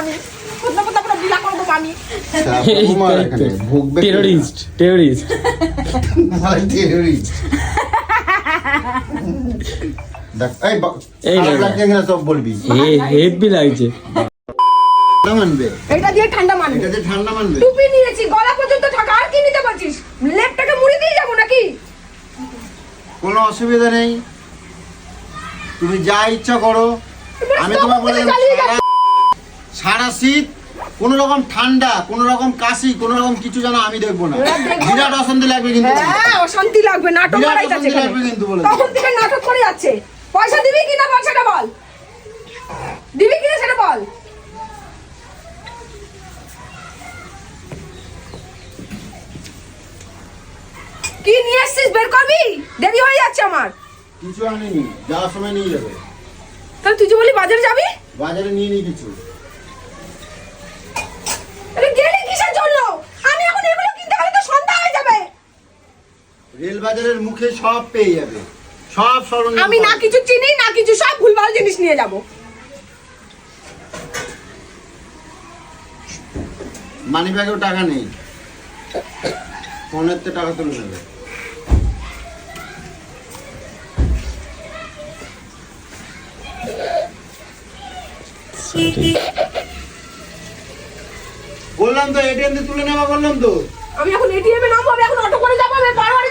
আমি। পুরো বিলা করে দেবো আমি? টেরোরিস্ট টেরোরিস্ট এই কিনা সব বলবি। হেভি লাগছে। ঠান্ডা এটা দিয়ে ঠান্ডা মানবে। এটাতে ঠান্ডা মানবে? টুপি নিয়েছি গলা পর্যন্ত ঢাকা আর কি নিতে পারছিস? লেপটাকে মুড়ি দিয়ে যাব নাকি? কোনো অসুবিধা নেই। তুমি যা ইচ্ছা করো। আমি তোমাকে বলে সারা- শীত কোন রকম ঠান্ডা কোন রকম কাশি কোন রকম কিছু যেন আমি দেখব না। বিরাট অশান্তি লাগবে কিন্তু হ্যাঁ অশান্তি লাগবে নাটক করাই যাচ্ছে লাগবে কিন্তু বলে। তখন থেকে নাটক করে যাচ্ছে। পয়সা দিবি কিনা বল সেটা বল। দিবি কিনা সেটা বল। কি নিয়ে এসছিস? বের করবি? দেরি হয়ে যাচ্ছে আমার। কিছু আনিনি যাওয়ার সময় নিয়ে যাবে। তাহলে তুই যে বলি বাজারে যাবি? বাজারে নিয়ে নি কিছু আরে গেলি কিসের জন্য আমি এখন এগুলো কিনতে গেলে তো সন্ধ্যা হয়ে যাবে রেল বাজারের মুখে সব পেয়ে যাবে। সব সরঞ্জাম আমি না কিছু চিনি না কিছু সব ভুলভাল জিনিস নিয়ে যাব। মানি ব্যাগেও টাকা নেই। ফোনের তো টাকা তুলে নেবে। বললাম তো এটিএম দিয়ে তুলে নেওয়া বললাম তো। আমি এখন এটিএম এ নামবো আমি এখন অটো করে যাব আমি বারবারই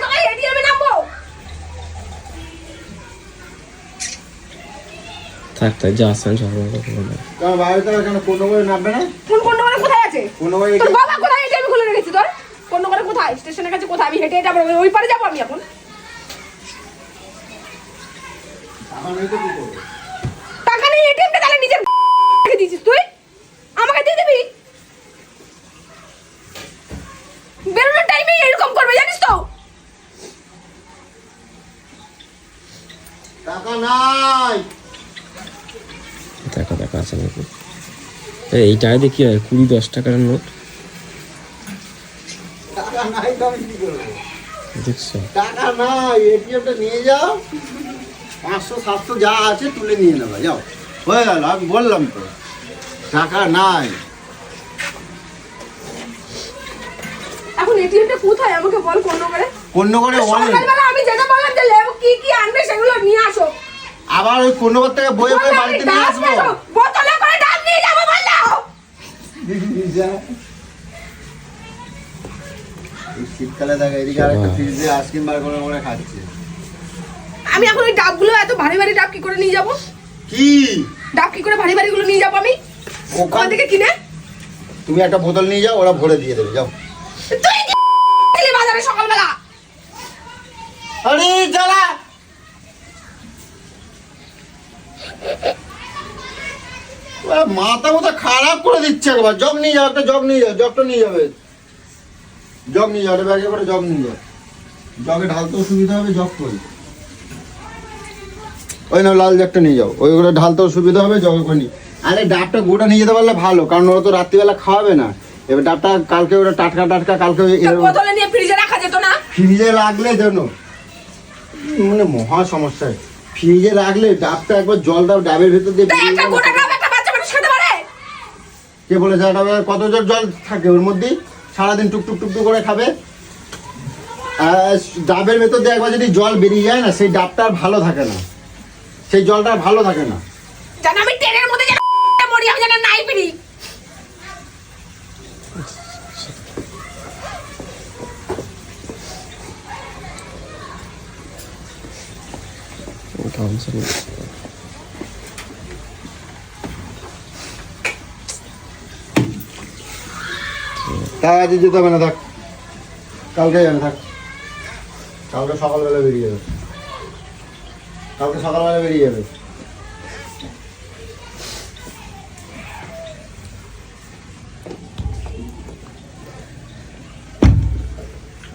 থাক থাক যা আসছেন সকাল সকাল কারণ বাড়িতে এখানে কোনো করে নামবে না? কোন কোন দোকানে কোথায় আছে? কোনো করে তোর বাবা কোথায় এটিএম খুলে রেখেছে তোর। কোন দোকানে কোথায়? স্টেশনের কাছে কোথায়? আমি হেঁটে আবার ওই পারে যাব আমি এখন। টাকা নেই তো এটিএমটা তাহলে নিজের রেখে দিয়েছিস তুই? আমাকে দিয়ে দিবি? বেরোনোর টাইমে এরকম করবে জানিস তো? টাকা নাই। আছে নাকি? এই এই টাকা দিয়ে কি হয়? কুড়ি দশ টাকার নোট? টাকা দেখছ এটিএমটা নিয়ে যাও। পাঁচশো সাতশো যা আছে তুলে নিয়ে নেবে যাও। হয়ে গেল আমি বললাম তো। টাকা নাই। এখন এটিএমটা কোথায়? আমাকে বল কোন করে কোন করে আমি যেটা বললাম যে লেবু কি কি আনবে সেগুলো নিয়ে আসো। আবার ওই কোন থেকে বয়ে বয়ে বাড়িতে নিয়ে আসব? বোতলে করে ডাব নিয়ে যাব বললাম শীতকালে দেখো এদিকে আরেকটা ফ্রিজে আইসক্রিম বার করে করে খাচ্ছে। আমি এখন ওই ডাবগুলো এত ভারী ভারী ডাব কি করে নিয়ে যাব? কি? ডাব কি করে ভারী ভারী গুলো নিয়ে যাব আমি? ওখান ওখান থেকে কিনে? তুমি একটা বোতল নিয়ে যাও ওরা ভরে দিয়ে দেবে যাও। তুই বাজারে সকালবেলা? আরে জ্বালা! মাথা মাথা খারাপ করে দিচ্ছে একবার। জগ নিয়ে যাও একটা জগ নিয়ে যাও জগটা নিয়ে যাবে। জগ নিয়ে যাও ব্যাগে করে জগ নিয়ে যাও। জগে ঢালতেও সুবিধা হবে জগ করি। ওই না লাল জগটা নিয়ে যাও। ওইগুলো ঢালতেও সুবিধা হবে জগে করে নিয়ে। আরে ডাবটা গোটা নিয়ে যেতে পারলে ভালো কারণ ওরা তো রাত্রিবেলা খাওয়াবে না। এবার ডাবটা কালকে ওরা টাটকা টাটকা কালকে বোতলে নিয়ে ফ্রিজে রাখা যেত না? ফ্রিজে রাখলে যেন মানে মহা সমস্যা। ফ্রিজে রাখলে ডাবটা একবার জলটা ডাবের ভেতর দিয়ে একটা। গোটা ডাব একটা বাচ্চা মানুষ খেতে পারে কে বলেছে ডাবে কত জোর জল থাকে ওর মধ্যে সারাদিন টুক টুক টুক টুক করে খাবে। আর ডাবের ভেতর দিয়ে একবার যদি জল বেরিয়ে যায় না সেই ডাবটা আর ভালো থাকে না। সেই জলটা আর ভালো থাকে না। জান আমি ট্রেনের মধ্যে যেন মরি আমি যেন নাই কাউন্সিল তাই আজ যেতে হবে না থাক। কালকে যাবে থাক। কালকে সকালবেলা বেরিয়ে যাবে। কালকে সকালবেলা বেরিয়ে যাবে।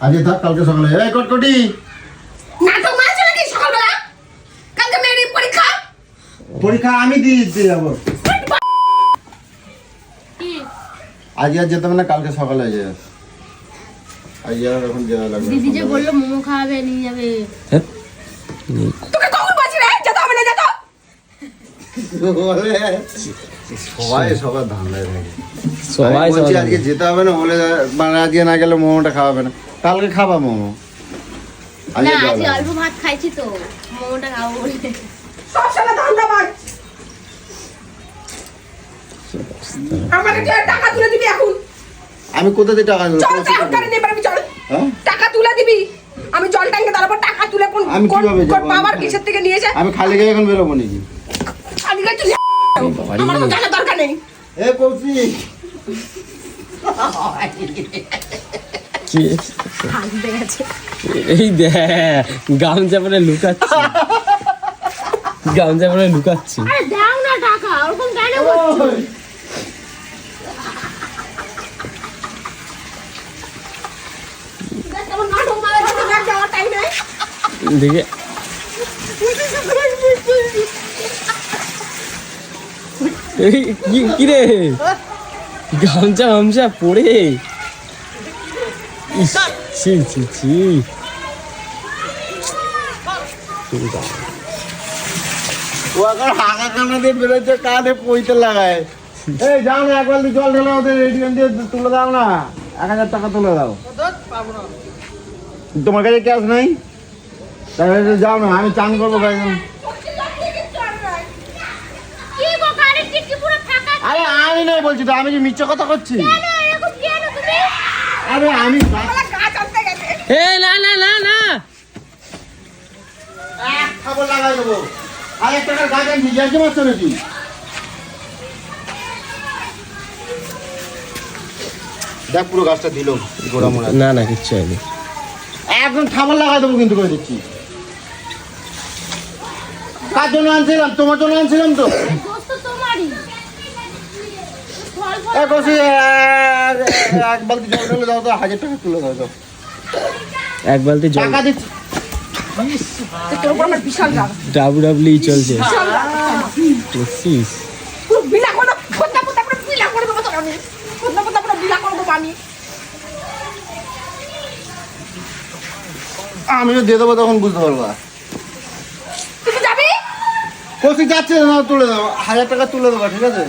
আজকে থাক কালকে সকালে এই কটকটি! নাটক মারছো নাকি সকালবেলা? কালকে মেয়ের পরীক্ষা? পরীক্ষা আমি দিয়ে দিতে যাব। আজকে আর যেতে হবে না কালকে সকালে যাবে আজকে আর এখন যাওয়া লাগবে। দিদি যে বলল মোমো খাওয়াবে নিয়ে যাবে। হ্যাঁ। তোকে কখন বলছি রে? যেতে হবে না যেত। সবাই সবার ধান্দায় থাকে। সবাই বলছি আজকে যেতে হবে না বলে মানে আজকে না গেলে মোমোটা খাওয়াবে না। কালকে খাবা মোমো। না আজকে অল্প ভাত খাইছি তো মোমোটা খাব বলে। সব সময় ধান্দাবাজ আমাকে তুই টাকা তুলে দিবি এখন? আমি কোথা থেকে টাকা? চল তুই চল। হ্যাঁ? টাকা তুলে দিবি। আমি জল ট্যাঙ্কে তারপর টাকা তুলে কোন আমি কীভাবে কোন যাব? বাবার কিসের থেকে নিয়েছে আমি খালি গায়ে এখন বেরোবো নাকি? আমি গেছি আমার তো জানার দরকার নেই। এ কৌশিক। এই দেখ গামছা পরে লুকাচ্ছি। গামছা পরে লুকাচ্ছি। আরে দাও না টাকা ওরকম কেন করছ আমার নাটক মারা গেছে ব্যাগ যাওয়ার টাইম নেই দেখে। এই কি রে? গামছা গামছা পরে ছি ছি ছি। ও এখন হাঁকা কানা দিয়ে বেরোচ্ছে পইতে লাগায়। এই যাও না এক জল ঢেলে ওদের এটিএম দিয়ে তুলে দাও না। এক হাজার টাকা তুলে দাও। তোমার কাছে ক্যাশ নাই? তাহলে যাও না আমি চান করব গাড়ি কি গো কারের টিকি পুরো ফাঁকা আরে আমি নাই বলছি তো আমি কি মিথ্যে কথা করছি? কেন এরকম কেন তুমি? আরে আমি এ না না না না। এক খাবার লাগাই দেবো। টাকার গাছ পারছ নাকি দেখ পুরো গাছটা দিল গোড়া মোড়া না না কিচ্ছু হয়নি। একদম খাবার লাগাই দেবো কিন্তু করে দিচ্ছি। কার জন্য আনছিলাম? তোমার জন্য আনছিলাম তো। এক বালতি জল ঢেলে দাও তো হাজার টাকা তুলে দাও দাও। এক বালতি জল। টাকা দিচ্ছি। তোর উপর আমার বিশাল রাগ ডাবু ডাবলি চলছে আমিও দিয়ে দেবো তখন বুঝতে পারবা। কষি যাচ্ছে না তুলে দাও। হাজার টাকা তুলে দেবো ঠিক আছে?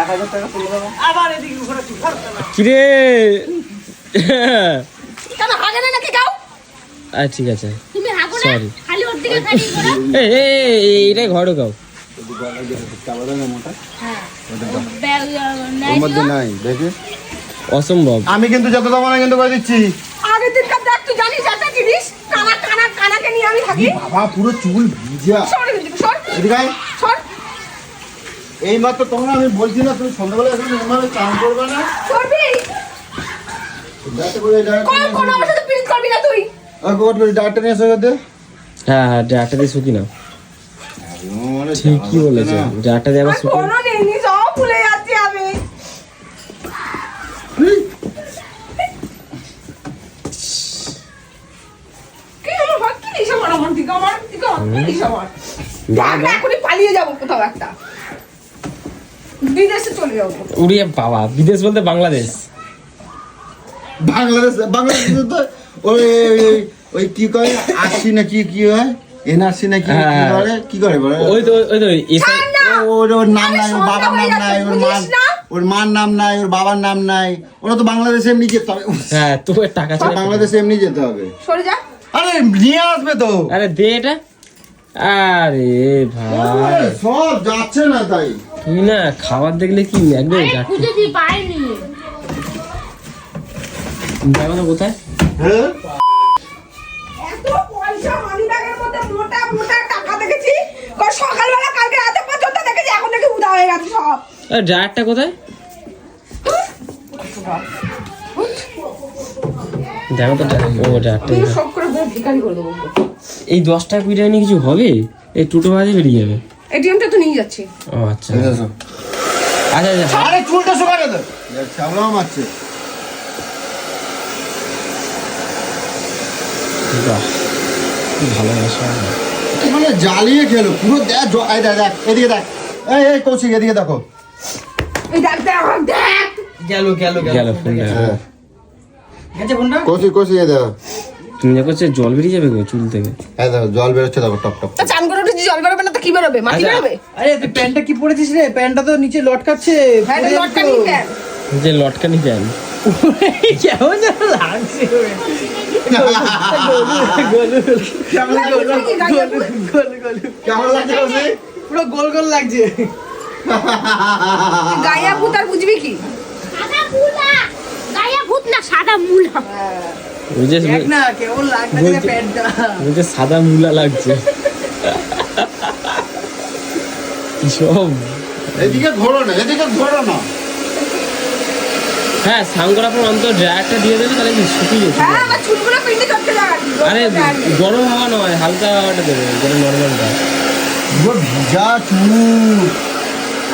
এক হাজার টাকা তুলে দেবো। কিরে? কেন হাগে না নাকি গাও? আচ্ছা ঠিক আছে। তুমি হাগো না? খালি ওর দিকে খালি করো এই এইটাই ঘরে গাও। চাপা দাও না মোটা হ্যাঁ অসম্ভব। আমি কিন্তু যত দেবো না কিন্তু করে দিচ্ছি। আগের দিনকার দেখ তুই জানিস একটা জিনিস? কানা কানা কানাকে নিয়ে আমি থাকি। বাবা পুরো চুল ভিজা। সর এদিকে, সর এদিকে আয়। সর এই মাত্র তখন আমি বলছি না তুমি সন্ধ্যাবেলা এখন এভাবে চান করবে না। করবি? হ্যাঁ হ্যাঁ ডাটা দিয়ে শুকি না মানে ঠিকই বলেছে ডাটা দিয়ে আবার শুকি ভুলে যাচ্ছি আমি। কি আমার ভাগ কি আমার আমার দিকে আমার দিকে আমার আমরা। এখনই পালিয়ে যাব কোথাও একটা। বিদেশে চলে যাব। উড়িয়ে বাবা বিদেশ বলতে বাংলাদেশ। বাংলাদেশ বাংলাদেশে তো ওই ওই- কি করে আরসি না কি কি হয়? এনআরসি না কি কি হ্যাঁ। করে কি করে বলে? ওই তো ওই তো ওর ওর নাম নাই ওর বাবার নাম নাই ওর না? ওর মার নাম নাই ওর বাবার নাম নাই। ওরা তো বাংলাদেশে এমনি যেতে হবে। হ্যাঁ তো টাকা বাংলাদেশে এমনি যেতে হবে। সরে যা। আরে নিয়ে আসবে তো। আরে দে এটা। আরে ভাই। সব যাচ্ছে না তাই। তুই না খাবার দেখলে কি একদম ডাক- খুঁজেছি পাইনি। দেখো তো কোথায়? হ্যাঁ? এত পয়সা মানি ব্যাগের মধ্যে মোটা মোটা টাকা দেখেছি। কই সকালবেলা কালকে রাতে পর্যন্ত দেখেছি এখন দেখি উদা হয়ে গেছে সব। আরে ড্রায়ারটা কোথায়? দেখো তো ও সব করে ভিখারি করে দেবো এই দশ টাকা কুড়ি টাকা নিয়ে কিছু হবে? এই টোটো বাজে বেরিয়ে যাবে। এটিএমটা তো নিয়ে যাচ্ছি। ও আচ্ছা। আচ্ছা আচ্ছা। আরে চুলটা শুকানে শ্যামলাও মারছে। বাহ কি ভালোবাসা মানে জ্বালিয়ে খেলো? পুরো দেখ এই দেখ দেখ এদিকে দেখ। এই এই কৌশিক এদিকে দেখো। এই দেখ দেখ দেখ। গেল গেল গেল। হ্যাঁ। গেছে ফোনটা? কৌশিক কৌশিক এ দেখো। তুমি দেখো হচ্ছে জল বেরিয়ে যাবে গো চুল থেকে। এই দেখো জল বেরোচ্ছে দেখো টপ টপ তা চান করে উঠেছি জল বেরোবে না তো কি বেরোবে? মাটি আচ্ছা। বেরোবে? আরে তুই প্যান্টটা কি পরেছিস রে? প্যান্টটা তো নিচে লটকাচ্ছে। হ্যাঁ পরে লটকা তো। নিয়ে ফেল। যে লটকানি দেন কেমন যেন লাগছে? পুরো গোল গোল লাগছে। গায়া ভূত বুঝবি কি? ভূত না সাদা মুলা ওই না কেমন লাগছে প্যান্টটা। ওই সাদা মুলা লাগছে। সব। এদিকে ঘোরো না এদিকে ঘোরো না। হ্যাঁ স্নান করার পর অন্তত ড্রায়ারটা দিয়ে দেবে তাহলে কি শুকিয়ে যাচ্ছে হ্যাঁ যাবে আরে গরম হাওয়া নয় হালকা হাওয়াটা দেবে যেটা নর্মালটা ভিজা চুল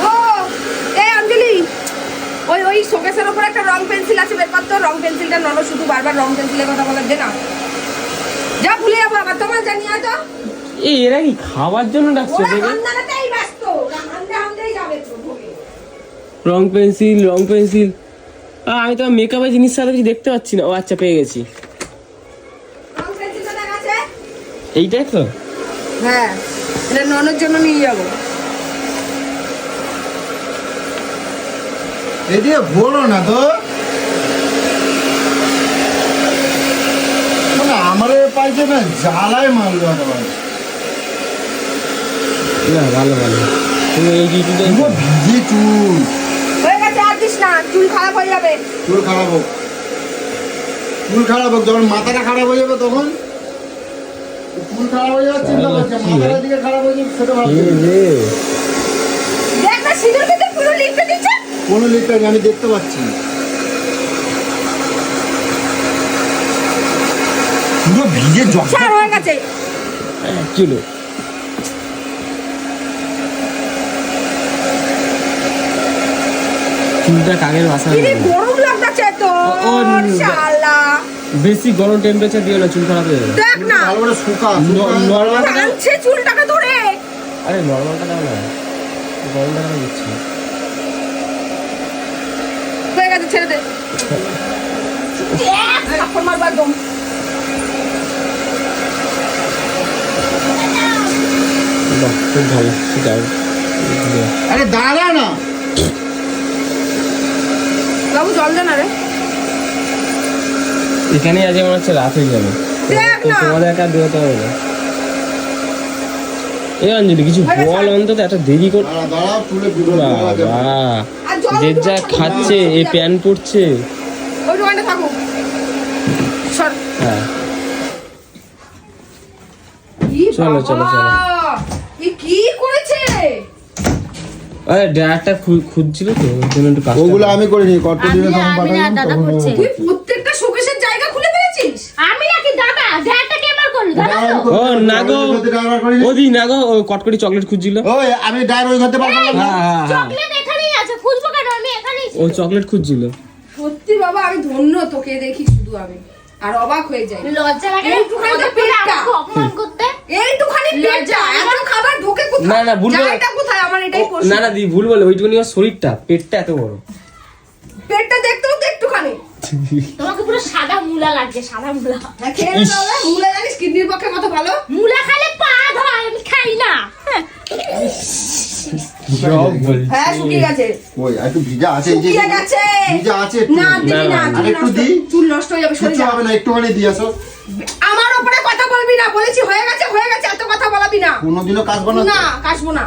ও এই অঞ্জলি ওই শোকেসের উপর একটা রং পেন্সিল আছে বের কর তো। রং পেন্সিলটা নলো শুধু বারবার রং পেন্সিলের কথা বলার দে না। যা ভুলে যাব আবার তোমার জানি তো এই এরা কি খাওয়ার জন্য ডাকছে। রং পেন্সিল রং পেন্সিল। আমি তো মেকআপের জিনিস সাথে কিছু দেখতে পাচ্ছি না। ও আচ্ছা পেয়ে গেছি। এইটাই তো? হ্যাঁ এটা ননের জন্য নিয়ে যাব। এদিকে ঘোরো না তো। মানে আমার পাইছে না জ্বালায় মারলো একেবারে। না ভালো ভালো। তুমি এই ডিউটিটা পুরো চুল। হয়ে গেছে আর দিস না চুল খারাপ হয়ে যাবে। চুল খারাপ হোক। চুল খারাপ হোক যখন মাথাটা খারাপ হয়ে যাবে তখন। চুল খারাপ হয়ে যাবে চিন্তা করছে মাথাটা দিকে খারাপ হয়ে যাবে সেটা সিঁদুর কোনো লিখটা আমি দেখতে পাচ্ছি পুরো ভিজে জল হয়ে গেছে। কিলো। চুলটা গরম লাগতেছে তো। বেশি গরম টেম্পারেচার দিও না চুল খারাপ হয়ে যাবে। দেখ না। ভালো করে শুকা নর্মাল টানছে চুলটাকে ধরে। আরে নর্মালটা দাও না গরমটা দিচ্ছি। গেছে ছেড়ে দে। থাপ্পড় মারবো একদম। বাহ খুব ভালো সেটাও আরে দাঁড়া না। বাবু জল দে না রে। এখানেই আজকে মনে হচ্ছে রাত হয়ে যাবে। তোমাদের একা বেরোতে হবে না। এই অঞ্জলি কিছু বল অন্তত একটা দেরি কর বাবা। যে যা খাচ্ছে দাও। প্যান পড়ছে। ওই দোকানটা থাকুক সর। হ্যাঁ। ই চলো, চলো, কি করেছে? আরে ড্রায়ারটা খুঁজছিল তো ওর জন্য একটু কাজটা ওগুলো আমি করিনি কত দিনে আমি- তখন পাঠালাম তখন তুই প্রত্যেকটা শোকেসের জায়গা খুলে ফেলেছিস? আমি নাকি দাদা ড্যাডটা কে আমার করল দাদা ও না গো ওদি না। গো ও কটকটি চকলেট খুঁজছিল। ওই আমি ড্রাইভার ধরতে পারলাম না। হ্যাঁ হ্যাঁ হ্যাঁ। চকলেট এখানেই আছে খুঁজবো কেন আমি এখানেই ও চকলেট খুঁজছিল। সত্যি বাবা আমি ধন্য তোকে দেখি শুধু আমি। আর অবাক হয়ে যাই। লজ্জা লাগে না? এইটুখানি তো লজ্জা করে পেটটা। অপমান করতে? এইটুখানি পেটটা। এত খাবার ঢোকে কোথায়? না, না, ভুল বলে- জায়গাটা কোথায়? আমার এটাই প্রশ্ন। না না দি ভুল বলে ওইটুকুনি ওর শরীরটা পেটটা এত বড়। পেটটা দেখতেও তো একটুখানি। তোমাকে পুরো সাদা মুলা লাগছে সাদা মুলা। হ্যাঁ খেয়ে মুলা জানিস কিডনির পক্ষে কত ভালো? মুলা খেলে পা ধয় আমি খাই না। সব বলছি। হ্যাঁ শুকিয়ে গেছে। ওই একটু ভিজা আছে এই যে শুকিয়ে গেছে। ভিজা আছে না দিবি না, চুল নষ্ট হয়ে যাবে সরে হবে না একটুখানি দিয়ে আসো। আমার উপরে কথা বলবি না বলেছি হয়ে গেছে হয়ে গেছে এত কথা বলাবি না। কোনোদিনও কাজবো না? না কাশবো না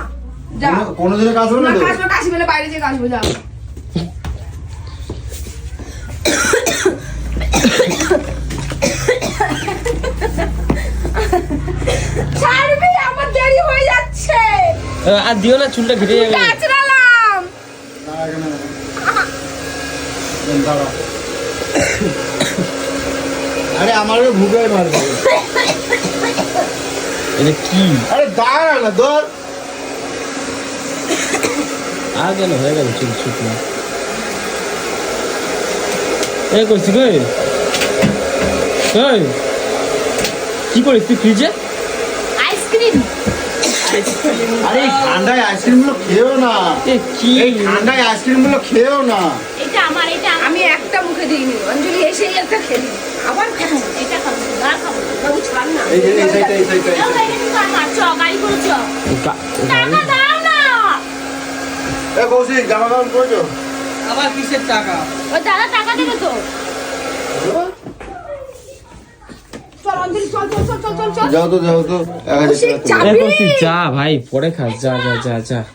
কোনোদিনও কাজবো না কাশবো কাশি বলে বাইরে যে কাশবো যা। আর দিও না চুলটা ঘেটে যাবে। দাঁড়াও। আরে আমারও ভুগে মারবে এটা কি? আরে দাঁড়া না ধর। আর গেল হয়ে গেল চুল শুকনো এই করছি কই? কই? কি করিস তুই ফ্রিজে আরে ঠান্ডায় আইসক্রিমগুলো খেয়েও না কি এই ঠান্ডায় আইসক্রিমগুলো খেয়েও না এটা আমার এটা আমি একটা মুখে দিইনি অঞ্জলি এসেই একটা খেলি আবার খাব এটা খাব না খাব বাবু ছাড় না এই এই সাইডটা এই সাইডটা দাও গাড়ি আমার চ গাড়ি করে চ টাকা দাও না এ কৌশিক জামা কাপড় পরেছো আবার কিসের টাকা ওই দাদা টাকা দেবে তো যাও তো যাও তো। এক হাজার কৌশিক, টাকা তুলো। চাপ- এ কৌশিক, যা ভাই পরে খাস যা যা যা যা।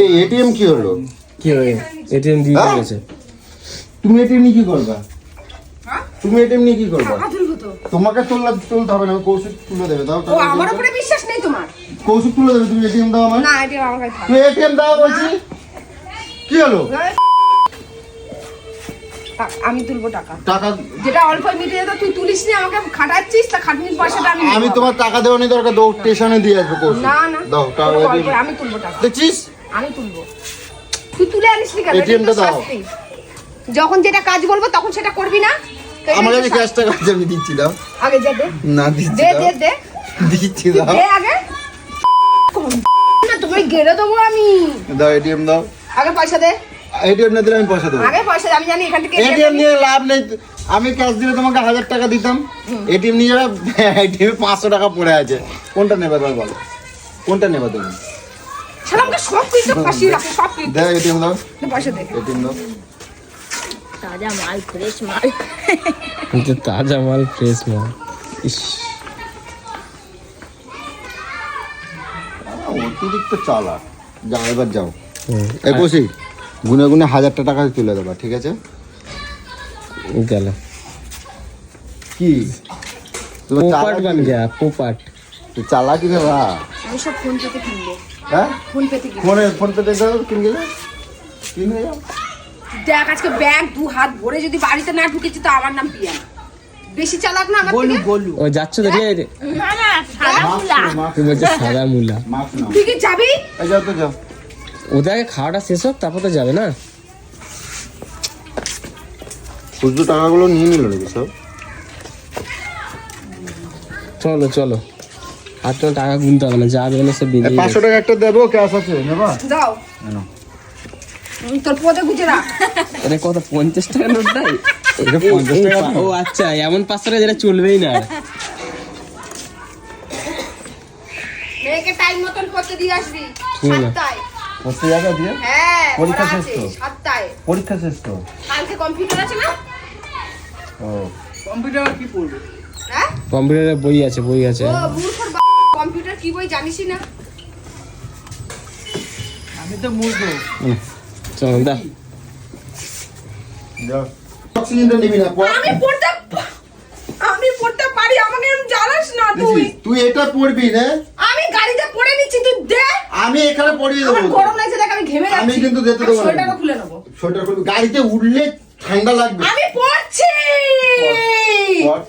এই এটিএম কি হলো? কি হবে এটিএম দিয়ে হ্যাঁ? দিয়েছে। তুমি এটিএম নিয়ে কি করবা? হ্যাঁ? তুমি এটিএম নিয়ে কি করবা? তো। তোমাকে তুললে তুলতে হবে না কৌশিক তুলে দেবে দাও ও টাকা আমার উপরে বিশ্বাস নেই তোমার। কৌশিক তুলে দেবে তুমি এটিএম দাও আমার না এটা আমার কাছে। তুমি এটিএম দাও বলছি। কি হলো? থাক, আমি তুলবো টাকা। টাকা যেটা অল্প মিটে যেত তুই তুলিস নি আমাকে খাটাচ্ছিস তা খাটনির পয়সাটা আমি আমি তোমার টাকা দেওয়া নেই দরকার দাও স্টেশনে দিয়ে আসব না না দাও টাকা আমি তুলবো টাকা। দেখছিস আমি তুলবো। তুই তুলে আনিস নি কেন? ATM এটা তো টা দাও। যখন যেটা কাজ বলব তখন সেটা করবি না? আমার কাছে ক্যাশ টাকা আছে আমি দিচ্ছি দাও। আগে যা দে। না দিচ্ছি দে দে দে। দিচ্ছি দাও। দে আগে। না তোমায় গেড়ে দেবো আমি। দাও এটিএম দাও। আগে পয়সা দে। এটিএম না দিলে আমি পয়সা দেবো। আগে পয়সা আমি জানি এখান থেকে এটিএম নিয়ে লাভ নেই। আমি ক্যাশ দিলে তোমাকে হাজার টাকা দিতাম। এটিএম নিয়ে যাবে এটিএম পাঁচশো টাকা পড়ে আছে। কোনটা নেবে এবার বলো? কোনটা নেবে তুমি? শালা সব কিছু ফাঁসিয়ে রাখে সব কিছু। দে এটিএম দাও। পয়সা দে। এটিএম দাও। তাজা মাল ফ্রেশ মাল। তাজা মাল ফ্রেশ মাল। ইস। অতিরিক্ত চালা যাও এবার যাও। হুম, এই কৌশিক গুনে গুনে হাজারটা টাকা তুলে দেবা ঠিক আছে? গেল। কি? তোমার পোপাট বান গয়া পোপাট। চালাকি রে বা আমি সব ফোন পেতে কিনবো। হ্যাঁ? ফোন পেতে ফোনে ফোন পে দাও কিনে গেলে কিনে যাও দেখ আজকে ব্যাগ দু হাত ভরে যদি বাড়িতে না ঢুকেছি তো আমার নাম পিয়া বেশি চালাক না আমার ও যাচ্ছ তো না না সাদা মুলা। তুই বলছে সাদা মুলা। তুই কি যাবি? যাও তো যাও। ওদের আগে খাওয়াটা শেষ হোক তারপর তো যাবে না। খুচরো টাকাগুলো নিয়ে নিল নাকি সব? চলো চলো। আর তোমার টাকা গুনতে হবে না যাবে না সব বেরিয়ে পাঁচশো টাকা একটা দেবো ক্যাশ আছে নেবা? যাও নাও। উম, তোর পদে গুজে রাখ এটা কত পঞ্চাশ টাকা নোট ও আচ্ছা এমন পাঁচশো টাকা যেটা চলবেই না। মেয়েকে টাইম মতন করতে দিয়ে আসবি। পড়তে যাবে দিয়ে হ্যাঁ পরীক্ষা শেষ তো? সাতটায় পরীক্ষা শেষ তো? কালকে কম্পিউটার আছে না? ও। কম্পিউটার কি পড়বে? হ্যাঁ? কম্পিউটারে বই আছে বই আছে। ও মূর্খর কম্পিউটার কি বই জানিসই না। আমি তো মূর্খ। চলো দা অক্সিজেনটা নিবি না আমি পড়তে পারি আমাকে জ্বালাস না তুই। তুই এটা পড়বি রে আমি গাড়িতে পড়ে নিচ্ছি তুই দে আমি এখানে পড়িয়ে আমার দেবো গরম লাগছে দেখ আমি ঘেমে যাচ্ছি। আমি কিন্তু যেতে দেবো না। সোয়েটারও খুলে নেব। সোয়েটার করবি গাড়িতে উঠলে ঠান্ডা লাগবে। আমি পড়ছি পড়।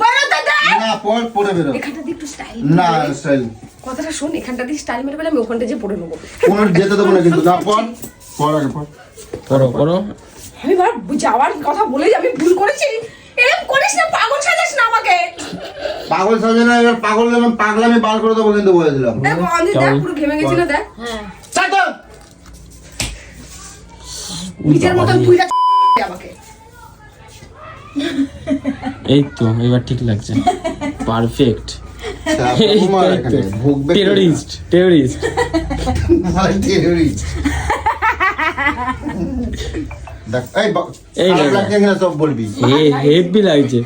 বেরোতে দে না পড় পড়ে বেরো এখানটা একটু স্টাইল না স্টাইল কথাটা শোন এখানটা দিয়ে স্টাইল মেরে আমি ওখানটা যে পড়ে নেব। কোনো যেতে দেবো না কিন্তু। না পড় পড় আগে পড় করো করো। আমি বার যাওয়ার কথা বলে আমি ভুল করেছি। এরকম করিস না পাগল সাজাস না আমাকে। পাগল সাজে না এবার পাগল যেমন পাগলামি বার করে দেবো কিন্তু বলে দিলাম। দেখ আমি দেখ পুরো ঘেমে গেছি না দেখ। হ্যাঁ। নিজের মতন তুই আমাকে। এই তো এবার ঠিক লাগছে। Perfect terrorist terrorist terrorist heavy লাগছে।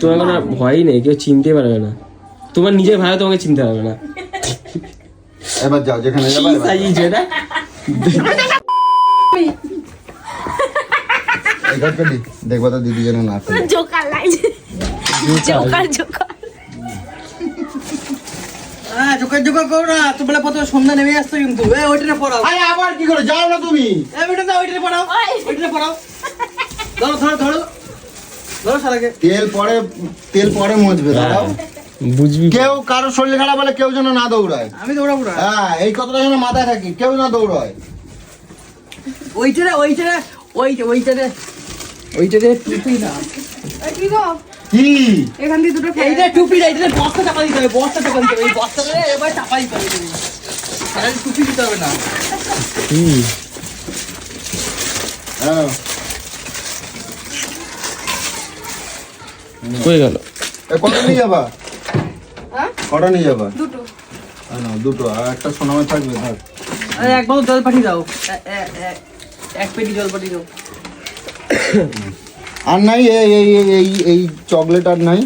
তোমার কোনো ভয়ই নেই কেউ চিনতে পারবে না। তোমার নিজের ভাই তোমাকে চিনতে পারবে না। এবার যাও যেখানে কি যাবে এবার। সাজিয়েছে না এই দেখব তো দিদি যেন না জোকার লাগছে। Joker joker. হ্যাঁ জোকার জোকার করো না। প্রথমে সন্ধ্যা নেমে আসতো কিন্তু। এ ওইটা পড়াও। আরে আবার কি করে? যাও না তুমি। এ ওইটা দাও ওইটা পড়াও। ওইটা পড়াও। ধরো ধরো ধরো। ধরো সারাকে তেল পরে তেল পরে মজবে দাঁড়াও। বুঝবি। কেউ কারও শরীর খারাপ হলে কেউ যেন না দৌড়ায়। আমি দৌড়াবো না। হ্যাঁ এই কথাটা যেন মাথায় থাকি কেউ না দৌড়ায়। ওইটারে ওইটারে ওই ওইটারে। ওইটারে টুপি না। এই কি গো? কি? এখান দিয়ে দুটো ফেলে এইটা টুপি না এইটারে বস্তা চাপা দিতে হবে বস্তা চাপা দিতে হবে এই বস্তাটা এবার চাপা দিতে হবে টুপি দিতে হবে না। কি হ্যাঁ হয়ে গেল কটা নিয়ে যাবা? হ্যাঁ? কটা নিয়ে যাবা? দুটো। না দুটো আর একটা সোনামে থাকবে থাক। আরে এক বোতল জল পাঠিয়ে দাও। এক পেটি জল পাঠিয়ে দাও। আর নাই এই এই এই এই এই চকলেট আর নাই।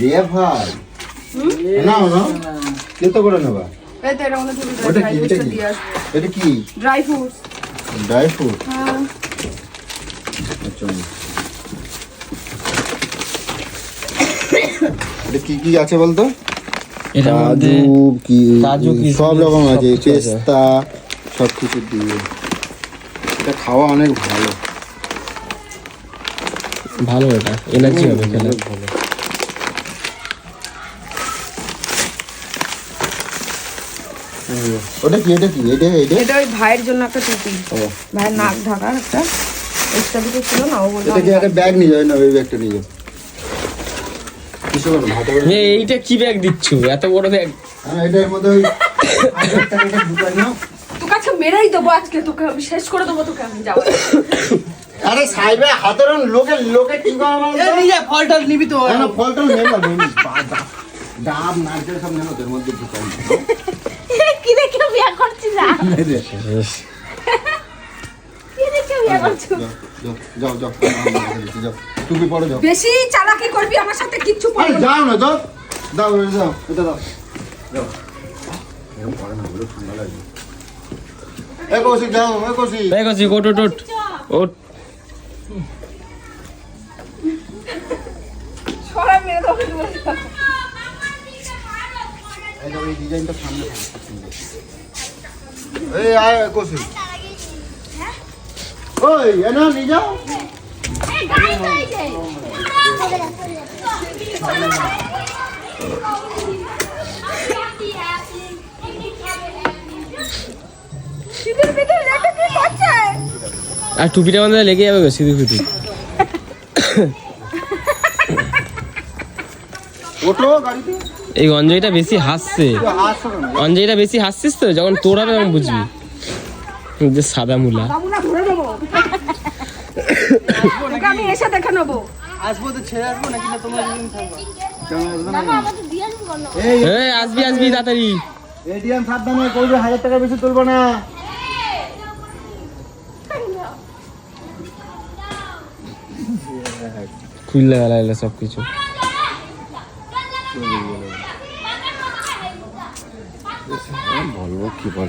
রে ভাই। না না কত করে নেবা। এটা ওটা কি এটা কি? এটা কি? ড্রাই ফ্রুটস ড্রাই ফ্রুট হ্যাঁ। আচ্ছা এটা কি কি আছে বলতো? কাজু কি সব রকম আছে। পেস্তা সব কিছু দিয়ে। এটা খাওয়া অনেক ভালো। ভালো এটা এনার্জি হবে খেলে। ওটা কি এটা কি? এটা এটা? এটা ওই ভাইয়ের জন্য একটা টুপি। ভাইয়ের নাক ঢাকার একটা এক্সট্রা দুটো ছিল না ও বলল এটা কি একটা ব্যাগ নিয়ে যাবে? না ওই ব্যাগটা নিয়ে যাবে। এইটা কি ব্যাগ দিচ্ছ? এত বড় ব্যাগ এটার মধ্যে ওই টাকাটা ঢুকাই নাও তোর কাছে মেরেই দেবো আজকে তোকে আমি শেষ করে দেবো তোকে আমি যাব। আরে সাইবে হাতের লোকে লোকে কি করে এ, নিয়ে যা, ফল টল নিবি তো। না ফল টল নেই না নেই ডাব নারকেল সব নেই ওদের মধ্যে ঢুকাই কি দেখে বিয়া করছিস না কি দেখে বিয়া করছিস? যাও যাও যাও যাও টুপি পরে যাও। বেশি চালাকি করবি আমার সাথে কিচ্ছু না। যাও না যাও। দাও দাও এটা দাও। যাও। এরকম করে না বলে ঠান্ডা লাগবে এ কৌশিক যাও এ ব্যাগ আছে ওট ওট ওট ওট সরাই মেরে দেবো এই ডিজাইনটা সামনে। এই আয় কৌশিক ওই এ না নিয়ে যাও এই তো এই যে শীতের ভিতরে এটা কি করছে আর টুপিটা আমাদের লেগে যাবে গো সিঁদুর গাড়িতে এই অঞ্জলিটা বেশি হাসছে। অঞ্জলিটা বেশি হাসছিস তো? যখন তোর হবে তখন বুঝবি। যে সাদা মুলা। বাবুরা ধরে দেবো। তোকে আমি এসে দেখে নেব। আসব তো ছেড়ে আসব নাকি না তোমরা থাকব? তাড়াতাড়ি। এটিএম সাবধানে হাজার টাকা বেশি তুলবো না। খুললে গেলা এলো সব কিছু বলব কি বল?